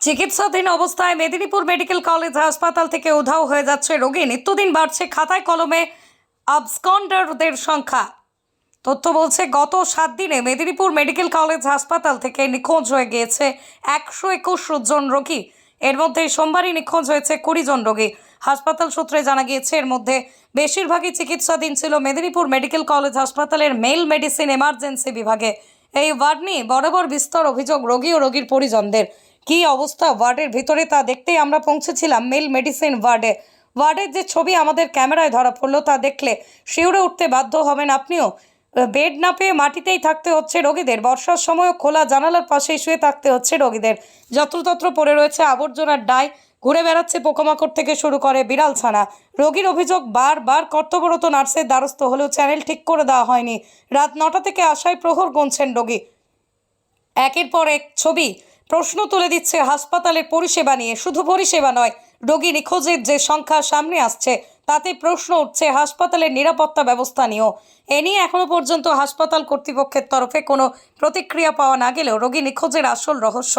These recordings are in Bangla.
চিকিৎসাধীন অবস্থায় মেদিনীপুর মেডিকেল কলেজ হাসপাতাল থেকে উধাও হয়ে যাচ্ছে রোগী। নিত্যদিন বাড়ছে খাতায় কলমে আবসকন্ডারদের সংখ্যা। তথ্য বলছে, গত সাত দিনে মেদিনীপুর মেডিকেল কলেজ হাসপাতাল থেকে নিখোঁজ হয়ে গিয়েছে একশো একুশ জন রোগী। এর মধ্যে সোমবারই নিখোঁজ হয়েছে কুড়ি জন রোগী। হাসপাতাল সূত্রে জানা গিয়েছে, এর মধ্যে বেশিরভাগই চিকিৎসাধীন ছিল মেদিনীপুর মেডিকেল কলেজ হাসপাতালের মেল মেডিসিন এমার্জেন্সি বিভাগে। এই ওয়ার্ড নিয়ে বরাবর বিস্তর অভিযোগ রোগী ও রোগীর পরিজনদের। কী অবস্থা ওয়ার্ডের ভিতরে তা দেখতেই আমরা পৌঁছেছিলাম মেল মেডিসিন ওয়ার্ডে। ওয়ার্ডের যে ছবি আমাদের ক্যামেরায় ধরা পড়ল তা দেখলে শিউরে উঠতে বাধ্য হবেন আপনিও। বেড না পেয়ে মাটিতেই থাকতে হচ্ছে রোগীদের। বর্ষার সময়ও খোলা জানালার পাশেই শুয়ে থাকতে হচ্ছে রোগীদের। যত্রতত্র পড়ে রয়েছে আবর্জনার ডায় ঘুরে বেড়াচ্ছে পোকামাকড় থেকে শুরু করে বিড়াল ছানা রোগীর অভিযোগ বারবার কর্তব্যরত নার্সের দ্বারস্থ হলেও চ্যানেল ঠিক করে দেওয়া হয়নি। রাত নটা থেকে আশায় প্রহর গুনছেন রোগী। একের পর এক ছবি প্রশ্ন তুলে দিচ্ছে, হাসপাতালের পরিষেবা নিয়ে। শুধু পরিষেবা নয়, রোগী নিখোঁজের যে সংখ্যা সামনে আসছে, তাতে প্রশ্ন উঠছে হাসপাতালের নিরাপত্তা ব্যবস্থা নিয়েও। এ নিয়ে এখনও পর্যন্ত হাসপাতাল কর্তৃপক্ষের তরফে কোনো প্রতিক্রিয়া পাওয়া না গেলেও রোগী নিখোঁজের আসল রহস্য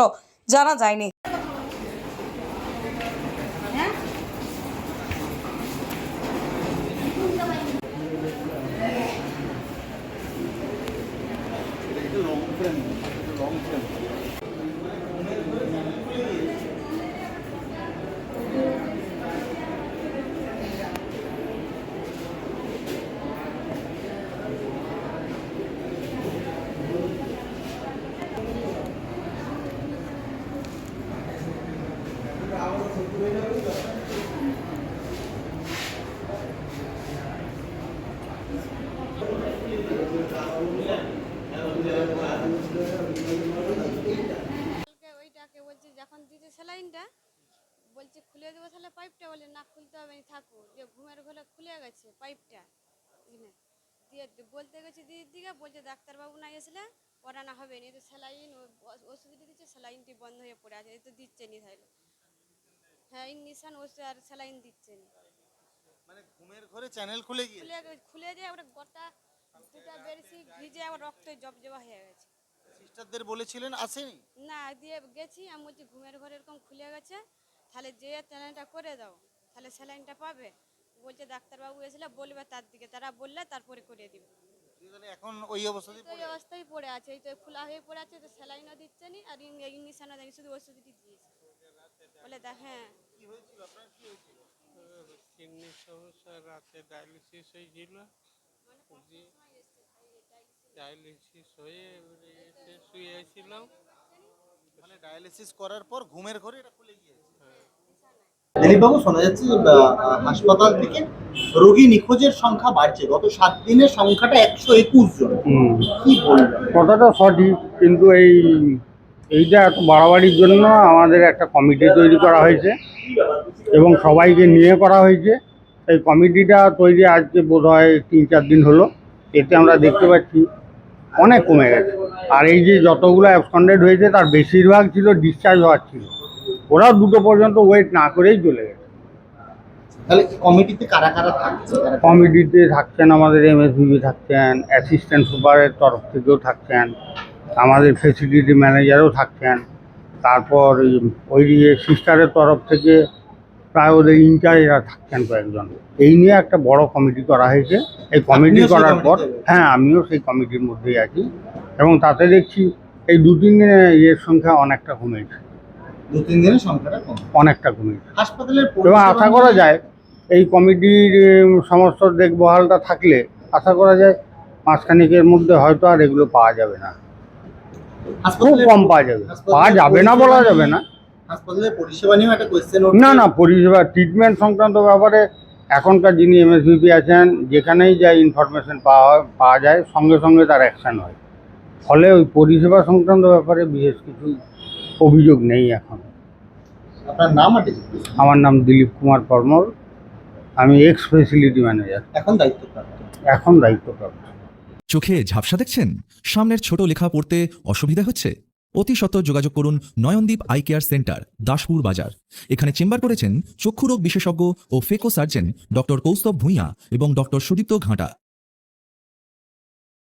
জানা যায়নি। কালকে ওইটাকে বলছে যখন দিতে স্যালাইনটা বলছে খুলে দেবো তাহলে পাইপটা বলে না খুলতে হবে না থাকো। যে ঘুমের ঘরে খুলে গেছে পাইপটা বুঝলে দিয়ে বলতে গেছে দিদির দিকে বলছে ডাক্তারবাবু না এসলে পড়ানো হবে না। তো স্যালাইন ওষুধ দিচ্ছে স্যালাইনটি বন্ধ হয়ে পড়ে আছে এই তো দিচ্ছে নি তাহলে। হ্যাঁ ইঞ্জেকশন ওষুধ আর স্যালাইন দিচ্ছে নি। মানে ঘুমের ঘরে চ্যানেল খুলে গিয়ে খুলে খুলে যায় ওটা গোটা দুটা বেরসি ভিজে আবার রক্ত জবজবা হয়ে গেছে। সিস্টারদের বলেছিলেন আসেনি? না দিয়ে গেছি আমি বলছি ঘুমের ঘরে এরকম খুলে গেছে তাহলে যে স্যালাইনটা করে দাও তাহলে স্যালাইনটা পাবে। বলছে ডাক্তারবাবু এসলে বলবে তার দিকে। তারা বললে তারপরে করে দিবে। এখন ওই অবস্থাতেই এই অবস্থায় পড়ে আছে। এই তো খোলা হয়ে পড়ে আছে তো স্যালাইনও দিচ্ছে নি আর ইঞ্জেকশনও দেয়নি শুধু ওষুধটি দিয়েছে। বলে দা হ্যাঁ। কিডনির সমস্যা রাতে ডায়ালিসিস হয়েছিল। দিয়ে ডায়ালিসিস হয়ে শুয়েছিলাম। মানে ডায়ালিসিস করার পর ঘুমের ঘরে এটা খুলে গিয়েছে। দিলীপবাবু শোনা যাচ্ছে হাসপাতাল থেকে রোগী নিখোঁজের সংখ্যা বাড়ছে। গত সাত দিনের সংখ্যাটা একশো একুশ জন। কি বলবেন? কথাটা সঠিক কিন্তু এই এইটা এত বাড়াবাড়ির জন্য আমাদের একটা কমিটি তৈরি করা হয়েছে এবং সবাইকে নিয়ে করা হয়েছে। এই কমিটিটা তৈরি আজকে বোধ হয় তিন চার দিন হলো। এতে আমরা দেখতে পাচ্ছি অনেক কমে গেছে। আর এই যে যতগুলো অ্যাবসকন্ডেড হয়েছে তার বেশিরভাগ ছিল ডিসচার্জ হওয়ার ছিল। ওরাও দুটো পর্যন্ত ওয়েট না করেই চলে গেছে। তাহলে কমিটিতে কারা কারা থাকছে? কমিটিতে থাকছেন আমাদের এমএসবিবি থাকছেন অ্যাসিস্ট্যান্ট সুপারের তরফ থেকেও থাকছেন আমাদের ফেসিলিটি ম্যানেজারও থাকছেন তারপর ওই- ওই সিস্টারের তরফ থেকে প্রায় ওদের ইনচার্জরা থাকছেন কয়েকজন। এই নিয়ে একটা বড় কমিটি করা হয়েছে। এই কমিটি করার পর হ্যাঁ আমিও সেই কমিটির মধ্যেই আছি। এবং তাতে দেখছি এই দু তিন দিনে ইয়ের সংখ্যা অনেকটা কমেছে। দু তিন দিনের সংখ্যাটা কম। অনেকটা কমেছে। হাসপাতালের এবং আশা করা যায় এই কমিটির সমস্ত দেখভালটা থাকলে আশা করা যায় মাসখানিকের মধ্যে হয়তো আর এগুলো পাওয়া যাবে না। খুব কম পাওয়া যাবে। পাওয়া যাবে না বলা যাবে না। না না পরিষেবা ট্রিটমেন্ট সংক্রান্ত ব্যাপারে এখনকার যিনি এমএসবিপি আছেন যেখানেই যা ইনফরমেশন পাওয়া পাওয়া যায় সঙ্গে সঙ্গে তার অ্যাকশন হয়। ফলে ওই পরিষেবা সংক্রান্ত ব্যাপারে বিশেষ কিছু অভিযোগ নেই এখন। আপনার নাম আর আমার নাম দিলীপ কুমার কর্মর আমি এক্স ফেসিলিটি ম্যানেজার এখন দায়িত্ব প্রাপ্ত এখন দায়িত্বপ্রাপ্ত। চোখে ঝাপসা দেখছেন? সামনের ছোট লেখা পড়তে অসুবিধা হচ্ছে? অতি সত্বর যোগাযোগ করুন Nayandeep eye care centre Daspur Bazar. এখানে চেম্বার করেছেন চক্ষুরোগ বিশেষজ্ঞ ও phaco surgeon doctor Kaustav Bhuiyan এবং ডক্টর সুদীপ্ত ঘাটা।